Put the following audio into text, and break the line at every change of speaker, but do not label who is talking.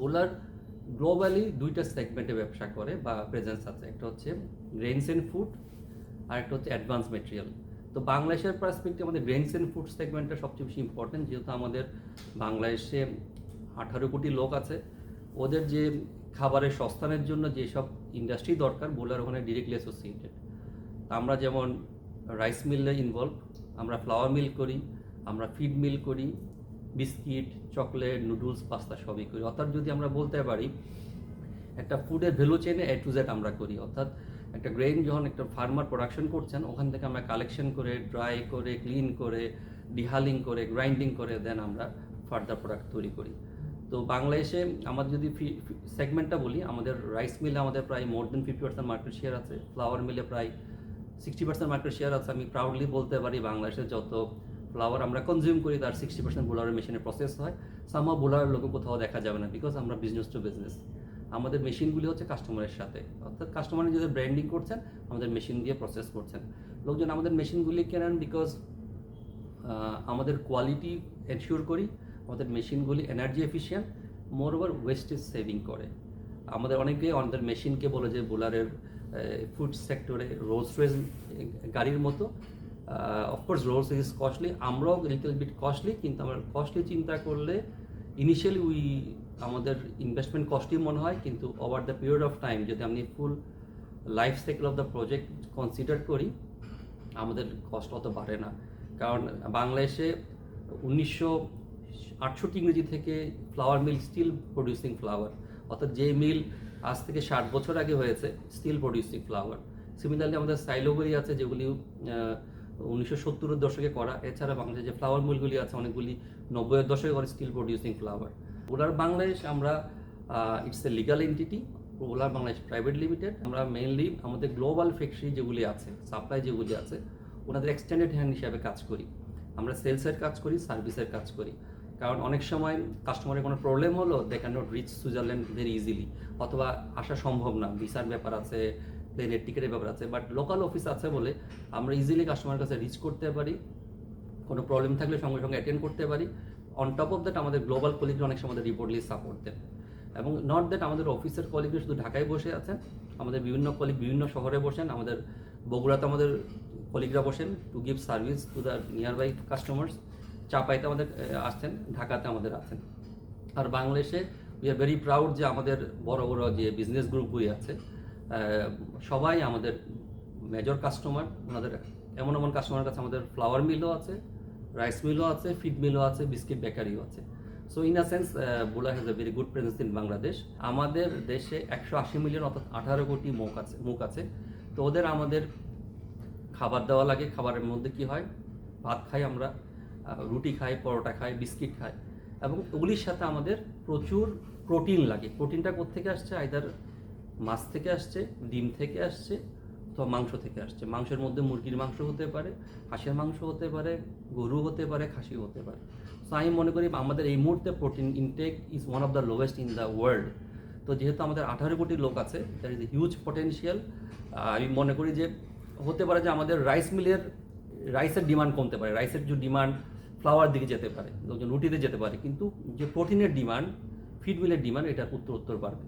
Bowler globally দুইটা সেগমেন্টে ব্যবসা করে বা প্রেজেন্স আছে। একটা হচ্ছে গ্রেনস এন্ড ফুড আর একটা হচ্ছে অ্যাডভান্স মেটেরিয়াল তো বাংলাদেশের পার্সপেক্টিভ আমাদের গ্রেনস এন্ড ফুড সেগমেন্টটা সবচেয়ে বেশি ইম্পর্টেন্ট যেহেতু আমাদের বাংলাদেশে আঠারো কোটি লোক আছে। ওদের যে খাবারের সস্তানের জন্য যেসব ইন্ডাস্ট্রি দরকার, বোলার ওখানে ডিরেক্টলি অ্যাসোসিয়েটেড আমরা যেমন রাইস মিলে ইনভলভ আমরা ফ্লাওয়ার মিল করি, আমরা ফিড মিল করি বিস্কিট, চকলেট, নুডলস, পাস্তা সবই করি। অর্থাৎ যদি আমরা বলতে পারি, একটা ফুডের ভ্যালু চেনে এ টু জেড আমরা করি। অর্থাৎ একটা গ্রেন যখন একটা ফার্মার প্রোডাকশন করছেন, ওখান থেকে আমরা কালেকশন করে ড্রাই করে ক্লিন করে ডিহালিং করে গ্রাইন্ডিং করে দেন আমরা ফার্দার প্রোডাক্ট তৈরি করি। তো বাংলাদেশে আমাদের যদি সেগমেন্টটা বলি, আমাদের রাইস মিলে আমাদের প্রায় more then fifty percent market share আছে। ফ্লাওয়ার মিলে প্রায় সিক্সটি পার্সেন্ট মার্কেট শেয়ার আছে। আমি প্রাউডলি বলতে পারি বাংলাদেশে যত ফ্লাওয়ার আমরা কনজিউম করি, তার সিক্সটি পার্সেন্ট বোলারের মেশিনে প্রসেস হয়। সামা বোলারের লোকে কোথাও দেখা যাবে না বিকজ আমরা বিজনেস টু বিজনেস আমাদের মেশিনগুলি হচ্ছে কাস্টমারের সাথে। অর্থাৎ কাস্টমার নিজেদের ব্র্যান্ডিং করছেন, আমাদের মেশিন দিয়ে প্রসেস করছেন। লোকজন আমাদের মেশিনগুলি কেনেন বিকজ আমাদের কোয়ালিটি এনশিওর করি, আমাদের মেশিনগুলি energy efficient moreover wastage saving করে। আমাদের অনেকে আমাদের মেশিনকে বলে যে বোলারের ফুড সেক্টরে রোলস রয়েস গাড়ির মতো of course Rolls is costly আমরাও লিটল বিট কস্টলি কিন্তু আমরা কস্টলি চিন্তা করলে ইনিশিয়ালি উই আমাদের ইনভেস্টমেন্ট কস্টলি মনে হয়, কিন্তু over the period of time যদি আমি full life cycle of the project consider করি, আমাদের কষ্ট অত বাড়ে না। কারণ বাংলাদেশে উনিশশো আটষট্টি ইংরেজি থেকে flour mill still producing flour অর্থাৎ যে মিল আজ থেকে ষাট বছর আগে হয়েছে স্টিল প্রডিউসিং ফ্লাওয়ার সিমিলারলি আমাদের সাইলোগুলি আছে যেগুলি উনিশশো সত্তরের দশকে করা। এছাড়া বাংলাদেশে যে ফ্লাওয়ার মিলগুলি আছে, অনেকগুলি নব্বইয়ের দশকে করে স্টিল প্রডিউসিং ফ্লাওয়ার ওলার বাংলাদেশ আমরা it's a legal entity Buhler Bangladesh private limited আমরা মেইনলি আমাদের গ্লোবাল ফ্যাক্টরি যেগুলি আছে সাপ্লাই যেগুলি আছে, ওনাদের এক্সটেন্ডেড হ্যান্ড হিসাবে কাজ করি। আমরা সেলসের কাজ করি সার্ভিসের কাজ করি। কারণ অনেক সময় কাস্টমারের কোনো প্রবলেম হলো they can not reach Switzerland very easily অথবা আসা সম্ভব না ভিসার ব্যাপার আছে প্লেনের টিকিটের ব্যাপার আছে। বাট লোকাল অফিস আছে বলে আমরা ইজিলি কাস্টমারের কাছে রিচ করতে পারি। কোনো প্রবলেম থাকলে সঙ্গে সঙ্গে অ্যাটেন্ড করতে পারি। অন টপ অফ দ্যাট আমাদের গ্লোবাল কলিগরা অনেক সময় আমাদের রিপোর্টলি সাপোর্ট দেন এবং নট দ্যাট আমাদের অফিসের কলিগরা শুধু ঢাকায় বসে আছেন, আমাদের বিভিন্ন কলিগ বিভিন্ন শহরে বসেন, আমাদের বগুড়াতে আমাদের কলিগরা বসেন to give service to the nearby customers চাপাইতে আমাদের আসছেন, ঢাকাতে আমাদের আছেন। আর বাংলাদেশে উই আর ভেরি প্রাউড যে আমাদের বড় বড় যে বিজনেস গ্রুপগুলি আছে সবাই আমাদের মেজর কাস্টমার ওনাদের এমন এমন কাস্টমার কাছে আমাদের ফ্লাওয়ার মিলও আছে রাইস মিলও আছে ফিড মিলও আছে বিস্কিট বেকারিও আছে। So in a sense Buhler has a very good presence in Bangladesh আমাদের দেশে একশো আশি মিলিয়ন অর্থাৎ আঠারো কোটি মুখ আছে মুখ আছে। তো ওদের আমাদের খাবার দেওয়া লাগে, খাবারের মধ্যে কি হয়? ভাত খাই আমরা রুটি খাই, পরোটা খাই বিস্কিট খাই। এবং ওগুলির সাথে আমাদের প্রচুর প্রোটিন লাগে। প্রোটিনটা কোত্থেকে আসছে? আইদার মাছ থেকে আসছে, ডিম থেকে আসছে, অথবা মাংস থেকে আসছে। মাংসের মধ্যে মুরগির মাংস হতে পারে, হাঁসের মাংস হতে পারে, গরু হতে পারে, খাসি হতে পারে। সো আমি মনে করি আমাদের এই মুহূর্তে protein intake is one of the lowest in the world তো যেহেতু আমাদের আঠারো কোটি লোক আছে দ্যার ইজ হিউজ পটেনশিয়াল আমি মনে করি যে হতে পারে যে আমাদের রাইস মিলের রাইসের ডিমান্ড কমতে পারে। রাইসের যে ডিমান্ড ফ্লাওয়ার দিকে যেতে পারে লোকজন রুটিতে যেতে পারে। কিন্তু যে প্রোটিনের ডিমান্ড ফিড মিলের ডিমান্ড এটা উত্তর উত্তর বাড়বে।